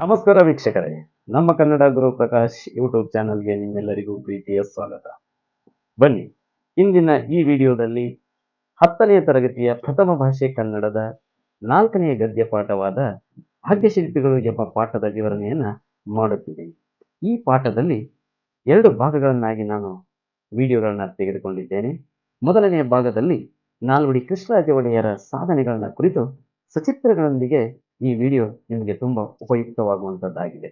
ನಮಸ್ಕಾರ ವೀಕ್ಷಕರೇ, ನಮ್ಮ ಕನ್ನಡ ಗುರು ಪ್ರಕಾಶ್ ಯೂಟ್ಯೂಬ್ ಚಾನಲ್ಗೆ ನಿಮ್ಮೆಲ್ಲರಿಗೂ ಪ್ರೀತಿಯ ಸ್ವಾಗತ. ಬನ್ನಿ, ಇಂದಿನ ಈ ವಿಡಿಯೋದಲ್ಲಿ ಹತ್ತನೆಯ ತರಗತಿಯ ಪ್ರಥಮ ಭಾಷೆ ಕನ್ನಡದ ನಾಲ್ಕನೆಯ ಗದ್ಯ ಪಾಠವಾದ ಭಾಗ್ಯಶಿಲ್ಪಿಗಳು ಎಂಬ ಪಾಠದ ವಿವರಣೆಯನ್ನು ಮಾಡುತ್ತಿದೆ. ಈ ಪಾಠದಲ್ಲಿ ಎರಡು ಭಾಗಗಳನ್ನಾಗಿ ನಾನು ವಿಡಿಯೋಗಳನ್ನು ತೆಗೆದುಕೊಂಡಿದ್ದೇನೆ. ಮೊದಲನೆಯ ಭಾಗದಲ್ಲಿ ನಾಲ್ವಡಿ ಕೃಷ್ಣರಾಜ ಒಡೆಯರ ಸಾಧನೆಗಳನ್ನ ಕುರಿತು ಸಚಿತ್ರಗಳೊಂದಿಗೆ ಈ ವಿಡಿಯೋ ನಿಮಗೆ ತುಂಬಾ ಉಪಯುಕ್ತವಾಗುವಂತದ್ದಾಗಿದೆ.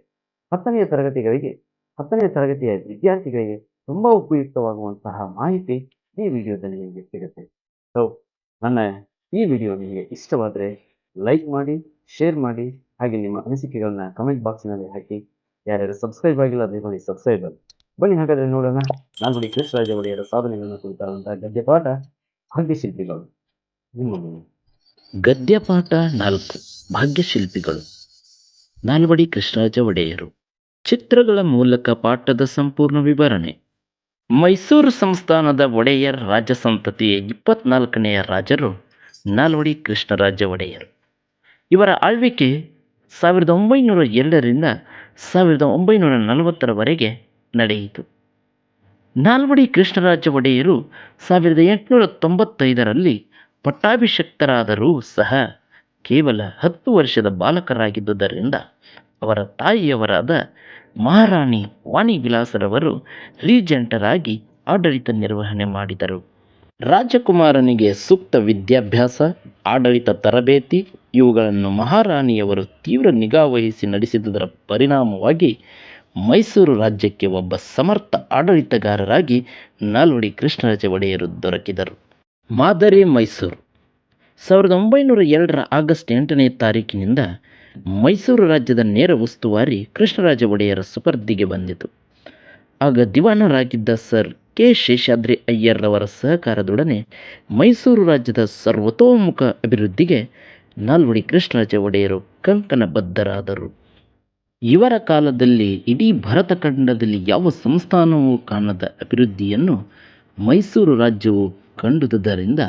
ಹತ್ತನೆಯ ತರಗತಿಗಳಿಗೆ, ಹತ್ತನೆಯ ತರಗತಿಯ ವಿದ್ಯಾರ್ಥಿಗಳಿಗೆ ತುಂಬಾ ಉಪಯುಕ್ತವಾಗುವಂತಹ ಮಾಹಿತಿ ಈ ವಿಡಿಯೋದಲ್ಲಿ ನಿಮಗೆ ಸಿಗುತ್ತೆ. ಸೊ ನನ್ನ ಈ ವಿಡಿಯೋ ನಿಮಗೆ ಇಷ್ಟವಾದರೆ ಲೈಕ್ ಮಾಡಿ ಶೇರ್ ಮಾಡಿ, ಹಾಗೆ ನಿಮ್ಮ ಅನಿಸಿಕೆಗಳನ್ನ ಕಮೆಂಟ್ ಬಾಕ್ಸ್ನಲ್ಲಿ ಹಾಕಿ. ಯಾರ್ಯಾರು ಸಬ್ಸ್ಕ್ರೈಬ್ ಆಗಿಲ್ಲ ದಯಮಾಡಿ ಸಬ್ಸ್ಕ್ರೈಬ್ ಆಗಿ ಬನ್ನಿ ಹಾಗಾದರೆ ನೋಡೋಣ. ನಾನು ನೋಡಿ ಕೃಷ್ಣರಾಜ ಒಡೆಯರ ಸಾಧನೆಗಳನ್ನು ಕುರಿತಾದಂತಹ ಗದ್ಯಪಾಠ. ಭಾಗ್ಯಶಿಲ್ಪಿಗಳು ನಿಮ್ಮ. ಗದ್ಯಪಾಠ ನಾಲ್ಕು ಭಾಗ್ಯಶಿಲ್ಪಿಗಳು. ನಾಲ್ವಡಿ ಕೃಷ್ಣರಾಜ ಒಡೆಯರು ಚಿತ್ರಗಳ ಮೂಲಕ ಪಾಠದ ಸಂಪೂರ್ಣ ವಿವರಣೆ. ಮೈಸೂರು ಸಂಸ್ಥಾನದ ಒಡೆಯರ್ ರಾಜ ಸಂತತಿಯ ಇಪ್ಪತ್ನಾಲ್ಕನೆಯ ರಾಜರು ನಾಲ್ವಡಿ ಕೃಷ್ಣರಾಜ ಒಡೆಯರು ಇವರ ಆಳ್ವಿಕೆ ಸಾವಿರದ ಒಂಬೈನೂರ ಎರಡರಿಂದ ಸಾವಿರದ ಒಂಬೈನೂರ ನಲವತ್ತರವರೆಗೆ ನಡೆಯಿತು. ನಾಲ್ವಡಿ ಕೃಷ್ಣರಾಜ ಒಡೆಯರು ಸಾವಿರದ ಎಂಟುನೂರ ತೊಂಬತ್ತೈದರಲ್ಲಿ ಪಟ್ಟಾಭಿಷಕ್ತರಾದರೂ ಸಹ ಕೇವಲ ಹತ್ತು ವರ್ಷದ ಬಾಲಕರಾಗಿದ್ದುದರಿಂದ ಅವರ ತಾಯಿಯವರಾದ ಮಹಾರಾಣಿ ವಾಣಿ ವಿಲಾಸರವರು ರೀಜೆಂಟರಾಗಿ ಆಡಳಿತ ನಿರ್ವಹಣೆ ಮಾಡಿದರು. ರಾಜಕುಮಾರನಿಗೆ ಸೂಕ್ತ ವಿದ್ಯಾಭ್ಯಾಸ, ಆಡಳಿತ ತರಬೇತಿ, ಇವುಗಳನ್ನು ಮಹಾರಾಣಿಯವರು ತೀವ್ರ ನಿಗಾವಹಿಸಿ ನಡೆಸಿದುದರ ಪರಿಣಾಮವಾಗಿ ಮೈಸೂರು ರಾಜ್ಯಕ್ಕೆ ಒಬ್ಬ ಸಮರ್ಥ ಆಡಳಿತಗಾರರಾಗಿ ನಾಲ್ವಡಿ ಕೃಷ್ಣರಾಜ ಒಡೆಯರು ದೊರಕಿದರು. ಮಾದರಿ ಮೈಸೂರು. ಸಾವಿರದ ಒಂಬೈನೂರ ಎರಡರ ಆಗಸ್ಟ್ ಎಂಟನೇ ತಾರೀಕಿನಿಂದ ಮೈಸೂರು ರಾಜ್ಯದ ನೇರ ಉಸ್ತುವಾರಿ ಕೃಷ್ಣರಾಜ ಒಡೆಯರ ಸುಪರ್ದಿಗೆ ಬಂದಿತು. ಆಗ ದಿವಾನರಾಗಿದ್ದ ಸರ್ ಕೆ ಶೇಷಾದ್ರಿ ಅಯ್ಯರ್ರವರ ಸಹಕಾರದೊಡನೆ ಮೈಸೂರು ರಾಜ್ಯದ ಸರ್ವತೋಮುಖ ಅಭಿವೃದ್ಧಿಗೆ ನಾಲ್ವಡಿ ಕೃಷ್ಣರಾಜ ಒಡೆಯರು ಕಂಕಣಬದ್ಧರಾದರು. ಇವರ ಕಾಲದಲ್ಲಿ ಇಡೀ ಭರತಖಂಡದಲ್ಲಿ ಯಾವ ಸಂಸ್ಥಾನವೂ ಕಾಣದ ಅಭಿವೃದ್ಧಿಯನ್ನು ಮೈಸೂರು ರಾಜ್ಯವು ಕಂಡುದರಿಂದ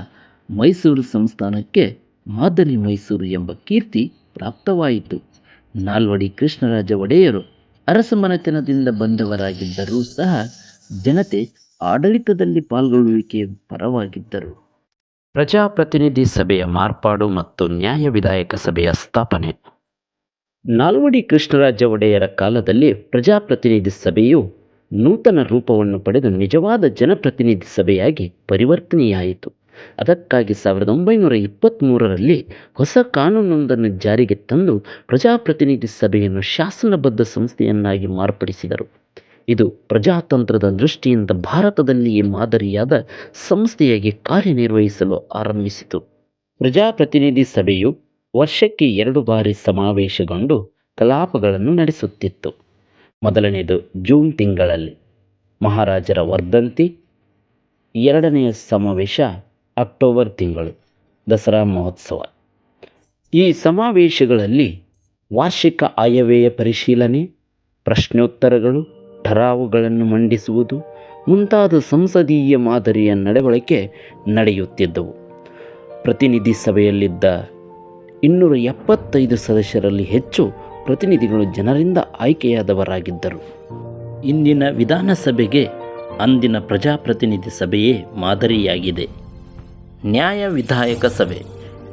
ಮೈಸೂರು ಸಂಸ್ಥಾನಕ್ಕೆ ಮಾದರಿ ಮೈಸೂರು ಎಂಬ ಕೀರ್ತಿ ಪ್ರಾಪ್ತವಾಯಿತು. ನಾಲ್ವಡಿ ಕೃಷ್ಣರಾಜ ಒಡೆಯರು ಅರಸಮನೆತನದಿಂದ ಬಂದವರಾಗಿದ್ದರೂ ಸಹ ಜನತೆ ಆಡಳಿತದಲ್ಲಿ ಪಾಲ್ಗೊಳ್ಳುವಿಕೆ ಪರವಾಗಿದ್ದರು. ಪ್ರಜಾಪ್ರತಿನಿಧಿ ಸಭೆಯ ಮಾರ್ಪಾಡು ಮತ್ತು ನ್ಯಾಯ ವಿಧಾಯಕ ಸಭೆಯ ಸ್ಥಾಪನೆ. ನಾಲ್ವಡಿ ಕೃಷ್ಣರಾಜ ಒಡೆಯರ ಕಾಲದಲ್ಲಿ ಪ್ರಜಾಪ್ರತಿನಿಧಿ ಸಭೆಯು ನೂತನ ರೂಪವನ್ನು ಪಡೆದು ನಿಜವಾದ ಜನಪ್ರತಿನಿಧಿ ಸಭೆಯಾಗಿ ಪರಿವರ್ತನೆಯಾಯಿತು. ಅದಕ್ಕಾಗಿ ಸಾವಿರದ ಒಂಬೈನೂರ ಇಪ್ಪತ್ತ್ಮೂರರಲ್ಲಿ ಹೊಸ ಕಾನೂನೊಂದನ್ನು ಜಾರಿಗೆ ತಂದು ಪ್ರಜಾಪ್ರತಿನಿಧಿ ಸಭೆಯನ್ನು ಶಾಸನಬದ್ಧ ಸಂಸ್ಥೆಯನ್ನಾಗಿ ಮಾರ್ಪಡಿಸಿದರು. ಇದು ಪ್ರಜಾತಂತ್ರದ ದೃಷ್ಟಿಯಿಂದ ಭಾರತದಲ್ಲಿಯೇ ಮಾದರಿಯಾದ ಸಂಸ್ಥೆಯಾಗಿ ಕಾರ್ಯನಿರ್ವಹಿಸಲು ಆರಂಭಿಸಿತು. ಪ್ರಜಾಪ್ರತಿನಿಧಿ ಸಭೆಯು ವರ್ಷಕ್ಕೆ ಎರಡು ಬಾರಿ ಸಮಾವೇಶಗೊಂಡು ಕಲಾಪಗಳನ್ನು ನಡೆಸುತ್ತಿತ್ತು. ಮೊದಲನೆಯದು ಜೂನ್ ತಿಂಗಳಲ್ಲಿ ಮಹಾರಾಜರ ವರ್ಧಂತಿ. ಎರಡನೆಯ ಸಮಾವೇಶ ಅಕ್ಟೋಬರ್ ತಿಂಗಳು, ದಸರಾ ಮಹೋತ್ಸವ. ಈ ಸಮಾವೇಶಗಳಲ್ಲಿ ವಾರ್ಷಿಕ ಆಯವ್ಯಯ ಪರಿಶೀಲನೆ, ಪ್ರಶ್ನೋತ್ತರಗಳು, ಠರಾವುಗಳನ್ನು ಮಂಡಿಸುವುದು, ಮುಂತಾದ ಸಂಸದೀಯ ಮಾದರಿಯ ನಡವಳಿಕೆ ನಡೆಯುತ್ತಿದ್ದವು. ಪ್ರತಿನಿಧಿ ಸಭೆಯಲ್ಲಿದ್ದ ಇನ್ನೂರ ಎಪ್ಪತ್ತೈದು ಸದಸ್ಯರಲ್ಲಿ ಹೆಚ್ಚು ಪ್ರತಿನಿಧಿಗಳು ಜನರಿಂದ ಆಯ್ಕೆಯಾದವರಾಗಿದ್ದರು. ಇಂದಿನ ವಿಧಾನಸಭೆಗೆ ಅಂದಿನ ಪ್ರಜಾಪ್ರತಿನಿಧಿ ಸಭೆಯೇ ಮಾದರಿಯಾಗಿದೆ. ನ್ಯಾಯ ವಿಧಾಯಕ ಸಭೆ.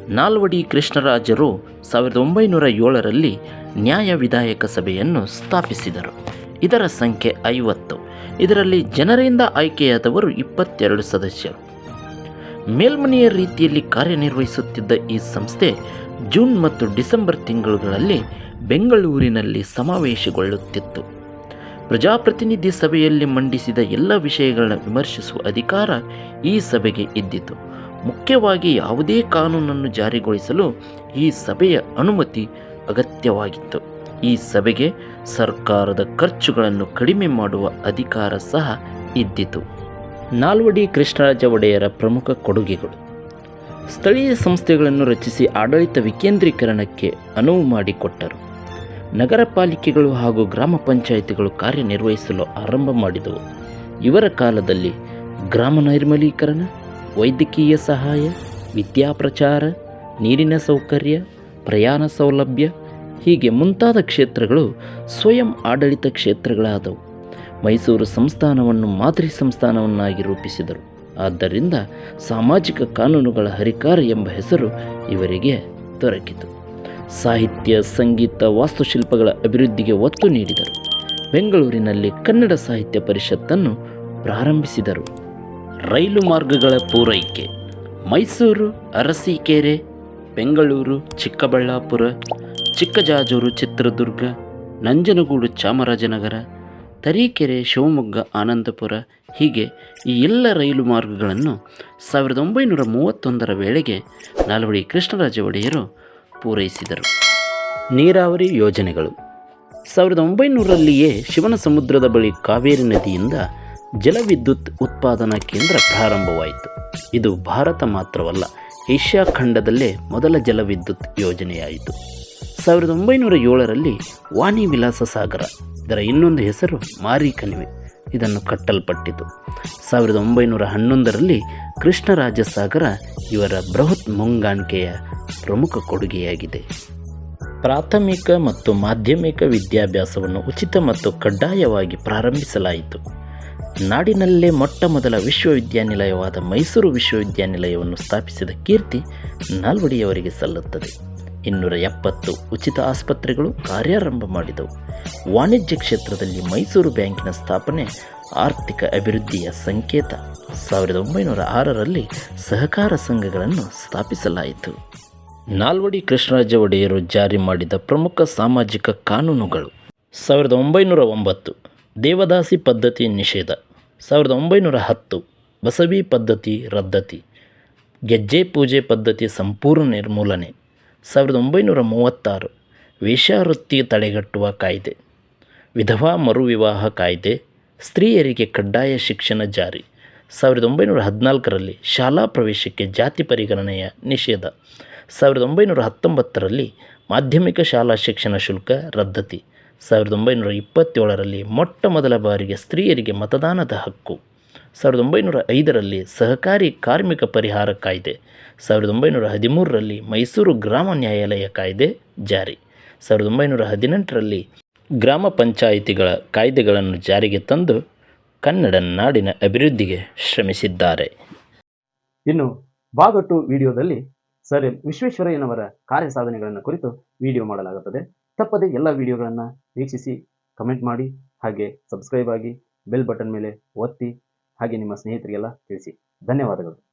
ನಾಲ್ವಡಿ ಕೃಷ್ಣರಾಜರು ಸಾವಿರದ ಒಂಬೈನೂರ ಏಳರಲ್ಲಿ ನ್ಯಾಯ ವಿಧಾಯಕ ಸಭೆಯನ್ನು ಸ್ಥಾಪಿಸಿದರು. ಇದರ ಸಂಖ್ಯೆ ಐವತ್ತು. ಇದರಲ್ಲಿ ಜನರಿಂದ ಆಯ್ಕೆಯಾದವರು ಇಪ್ಪತ್ತೆರಡು ಸದಸ್ಯರು. ಮೇಲ್ಮನೆಯ ರೀತಿಯಲ್ಲಿ ಕಾರ್ಯನಿರ್ವಹಿಸುತ್ತಿದ್ದ ಈ ಸಂಸ್ಥೆ ಜೂನ್ ಮತ್ತು ಡಿಸೆಂಬರ್ ತಿಂಗಳುಗಳಲ್ಲಿ ಬೆಂಗಳೂರಿನಲ್ಲಿ ಸಮಾವೇಶಗೊಳ್ಳುತ್ತಿತ್ತು. ಪ್ರಜಾಪ್ರತಿನಿಧಿ ಸಭೆಯಲ್ಲಿ ಮಂಡಿಸಿದ ಎಲ್ಲ ವಿಷಯಗಳನ್ನು ವಿಮರ್ಶಿಸುವ ಅಧಿಕಾರ ಈ ಸಭೆಗೆ ಇದ್ದಿತು. ಮುಖ್ಯವಾಗಿ ಯಾವುದೇ ಕಾನೂನನ್ನು ಜಾರಿಗೊಳಿಸಲು ಈ ಸಭೆಯ ಅನುಮತಿ ಅಗತ್ಯವಾಗಿತ್ತು. ಈ ಸಭೆಗೆ ಸರ್ಕಾರದ ಖರ್ಚುಗಳನ್ನು ಕಡಿಮೆ ಮಾಡುವ ಅಧಿಕಾರ ಸಹ ಇದ್ದಿತು. ನಾಲ್ವಡಿ ಕೃಷ್ಣರಾಜ ಒಡೆಯರ ಪ್ರಮುಖ ಕೊಡುಗೆಗಳು. ಸ್ಥಳೀಯ ಸಂಸ್ಥೆಗಳನ್ನು ರಚಿಸಿ ಆಡಳಿತ ವಿಕೇಂದ್ರೀಕರಣಕ್ಕೆ ಅನುವು ಮಾಡಿಕೊಟ್ಟರು. ನಗರ ಪಾಲಿಕೆಗಳು ಹಾಗೂ ಗ್ರಾಮ ಪಂಚಾಯಿತಿಗಳು ಕಾರ್ಯನಿರ್ವಹಿಸಲು ಆರಂಭ ಮಾಡಿದವು. ಇವರ ಕಾಲದಲ್ಲಿ ಗ್ರಾಮ ನೈರ್ಮಲೀಕರಣ, ವೈದ್ಯಕೀಯ ಸಹಾಯ ವಿದ್ಯಾಪ್ರಚಾರ ನೀರಿನ ಸೌಕರ್ಯ, ಪ್ರಯಾಣ ಸೌಲಭ್ಯ ಹೀಗೆ ಮುಂತಾದ ಕ್ಷೇತ್ರಗಳು ಸ್ವಯಂ ಆಡಳಿತ ಕ್ಷೇತ್ರಗಳಾದವು. ಮೈಸೂರು ಸಂಸ್ಥಾನವನ್ನು ಮಾದರಿ ಸಂಸ್ಥಾನವನ್ನಾಗಿ ರೂಪಿಸಿದರು. ಆದ್ದರಿಂದ ಸಾಮಾಜಿಕ ಕಾನೂನುಗಳ ಹರಿಕಾರ ಎಂಬ ಹೆಸರು ಇವರಿಗೆ ದೊರಕಿತು. ಸಾಹಿತ್ಯ, ಸಂಗೀತ, ವಾಸ್ತುಶಿಲ್ಪಗಳ ಅಭಿವೃದ್ಧಿಗೆ ಒತ್ತು ನೀಡಿದರು. ಬೆಂಗಳೂರಿನಲ್ಲಿ ಕನ್ನಡ ಸಾಹಿತ್ಯ ಪರಿಷತ್ತನ್ನು ಪ್ರಾರಂಭಿಸಿದರು. ರೈಲು ಮಾರ್ಗಗಳ ಪೂರೈಕೆ. ಮೈಸೂರು, ಅರಸೀಕೆರೆ, ಬೆಂಗಳೂರು, ಚಿಕ್ಕಬಳ್ಳಾಪುರ, ಚಿಕ್ಕಜಾಜೂರು, ಚಿತ್ರದುರ್ಗ, ನಂಜನಗೂಡು ಚಾಮರಾಜನಗರ ತರೀಕೆರೆ, ಶಿವಮೊಗ್ಗ, ಆನಂದಪುರ ಹೀಗೆ ಈ ಎಲ್ಲ ರೈಲು ಮಾರ್ಗಗಳನ್ನು ಸಾವಿರದ ಒಂಬೈನೂರ ಮೂವತ್ತೊಂದರ ವೇಳೆಗೆ ನಾಲ್ವಡಿ ಕೃಷ್ಣರಾಜ ಒಡೆಯರು ಪೂರೈಸಿದರು. ನೀರಾವರಿ ಯೋಜನೆಗಳು. ಸಾವಿರದ ಒಂಬೈನೂರಲ್ಲಿಯೇ ಶಿವನ ಸಮುದ್ರದ ಬಳಿ ಕಾವೇರಿ ನದಿಯಿಂದ ಜಲವಿದ್ಯುತ್ ಉತ್ಪಾದನಾ ಕೇಂದ್ರ ಪ್ರಾರಂಭವಾಯಿತು. ಇದು ಭಾರತ ಮಾತ್ರವಲ್ಲ, ಏಷ್ಯಾ ಖಂಡದಲ್ಲೇ ಮೊದಲ ಜಲವಿದ್ಯುತ್ ಯೋಜನೆಯಾಯಿತು. ಸಾವಿರದ ಒಂಬೈನೂರ ಏಳರಲ್ಲಿ ವಾಣಿ ವಿಲಾಸ ಸಾಗರ ಇದರ ಇನ್ನೊಂದು ಹೆಸರು ಮಾರಿ ಕಣಿವೆ ಇದನ್ನು ಕಟ್ಟಲ್ಪಟ್ಟಿತು. ಸಾವಿರದ ಒಂಬೈನೂರ ಹನ್ನೊಂದರಲ್ಲಿ ಕೃಷ್ಣರಾಜ ಸಾಗರ ಇವರ ಬೃಹತ್ ಮುಂಗಾಣಿಕೆಯ ಪ್ರಮುಖ ಕೊಡುಗೆಯಾಗಿದೆ. ಪ್ರಾಥಮಿಕ ಮತ್ತು ಮಾಧ್ಯಮಿಕ ವಿದ್ಯಾಭ್ಯಾಸವನ್ನು ಉಚಿತ ಮತ್ತು ಕಡ್ಡಾಯವಾಗಿ ಪ್ರಾರಂಭಿಸಲಾಯಿತು. ನಾಡಿನಲ್ಲೇ ಮೊಟ್ಟ ಮೊದಲ ವಿಶ್ವವಿದ್ಯಾನಿಲಯವಾದ ಮೈಸೂರು ವಿಶ್ವವಿದ್ಯಾನಿಲಯವನ್ನು ಸ್ಥಾಪಿಸಿದ ಕೀರ್ತಿ ನಾಲ್ವಡಿಯವರಿಗೆ ಸಲ್ಲುತ್ತದೆ. ಇನ್ನೂರ ಎಪ್ಪತ್ತು ಉಚಿತ ಆಸ್ಪತ್ರೆಗಳು ಕಾರ್ಯಾರಂಭ ಮಾಡಿದವು. ವಾಣಿಜ್ಯ ಕ್ಷೇತ್ರದಲ್ಲಿ ಮೈಸೂರು ಬ್ಯಾಂಕಿನ ಸ್ಥಾಪನೆ ಆರ್ಥಿಕ ಅಭಿವೃದ್ಧಿಯ ಸಂಕೇತ. ಸಾವಿರದ ಒಂಬೈನೂರ ಆರರಲ್ಲಿ ಸಹಕಾರ ಸಂಘಗಳನ್ನು ಸ್ಥಾಪಿಸಲಾಯಿತು. ನಾಲ್ವಡಿ ಕೃಷ್ಣರಾಜ ಒಡೆಯರು ಜಾರಿ ಮಾಡಿದ ಪ್ರಮುಖ ಸಾಮಾಜಿಕ ಕಾನೂನುಗಳು. ಸಾವಿರದ ಒಂಬೈನೂರ ಒಂಬತ್ತು ದೇವದಾಸಿ ಪದ್ಧತಿ ನಿಷೇಧ. ಸಾವಿರದ ಒಂಬೈನೂರ ಹತ್ತು ಬಸವಿ ಪದ್ಧತಿ ರದ್ದತಿ. ಗೆಜ್ಜೆ ಪೂಜೆ ಪದ್ಧತಿ ಸಂಪೂರ್ಣ ನಿರ್ಮೂಲನೆ. ಸಾವಿರದ ಒಂಬೈನೂರ ಮೂವತ್ತಾರು ವೇಶ್ಯಾವೃತ್ತಿ ತಡೆಗಟ್ಟುವ ಕಾಯ್ದೆ, ವಿಧವಾ ಮರುವಿವಾಹ ಕಾಯ್ದೆ, ಸ್ತ್ರೀಯರಿಗೆ ಕಡ್ಡಾಯ ಶಿಕ್ಷಣ ಜಾರಿ, ಸಾವಿರದ ಒಂಬೈನೂರ ಹದಿನಾಲ್ಕರಲ್ಲಿ ಶಾಲಾ ಪ್ರವೇಶಕ್ಕೆ ಜಾತಿ ಪರಿಗಣನೆಯ ನಿಷೇಧ, ಸಾವಿರದ ಒಂಬೈನೂರ ಹತ್ತೊಂಬತ್ತರಲ್ಲಿ ಮಾಧ್ಯಮಿಕ ಶಾಲಾ ಶಿಕ್ಷಣ ಶುಲ್ಕ ರದ್ದತಿ, ಸಾವಿರದ ಒಂಬೈನೂರ ಇಪ್ಪತ್ತೇಳರಲ್ಲಿ ಮೊಟ್ಟ ಮೊದಲ ಬಾರಿಗೆ ಸ್ತ್ರೀಯರಿಗೆ ಮತದಾನದ ಹಕ್ಕು. ಸಾವಿರದ ಒಂಬೈನೂರ ಐದರಲ್ಲಿ ಸಹಕಾರಿ ಕಾರ್ಮಿಕ ಪರಿಹಾರ ಕಾಯ್ದೆ, ಸಾವಿರದ ಒಂಬೈನೂರ ಹದಿಮೂರರಲ್ಲಿ ಮೈಸೂರು ಗ್ರಾಮ ನ್ಯಾಯಾಲಯ ಕಾಯ್ದೆ ಜಾರಿ, ಸಾವಿರದ ಒಂಬೈನೂರ ಹದಿನೆಂಟರಲ್ಲಿ ಗ್ರಾಮ ಪಂಚಾಯಿತಿಗಳ ಕಾಯ್ದೆಗಳನ್ನು ಜಾರಿಗೆ ತಂದು ಕನ್ನಡ ನಾಡಿನ ಅಭಿವೃದ್ಧಿಗೆ ಶ್ರಮಿಸಿದ್ದಾರೆ. ಇನ್ನು ಭಾಗ ಟು ವಿಡಿಯೋದಲ್ಲಿ ಸರ್ ವಿಶ್ವೇಶ್ವರಯ್ಯನವರ ಕಾರ್ಯ ಸಾಧನೆಗಳನ್ನು ಕುರಿತು ವಿಡಿಯೋ ಮಾಡಲಾಗುತ್ತದೆ. ತಪ್ಪದೆ ಎಲ್ಲ ವಿಡಿಯೋಗಳನ್ನು ವೀಕ್ಷಿಸಿ, ಕಮೆಂಟ್ ಮಾಡಿ, ಹಾಗೆ ಸಬ್ಸ್ಕ್ರೈಬ್ ಆಗಿ, ಬೆಲ್ ಬಟನ್ ಮೇಲೆ ಒತ್ತಿ ಹಾಗೆ ನಿಮ್ಮ ಸ್ನೇಹಿತರಿಗೆಲ್ಲ ತಿಳಿಸಿ. ಧನ್ಯವಾದಗಳು.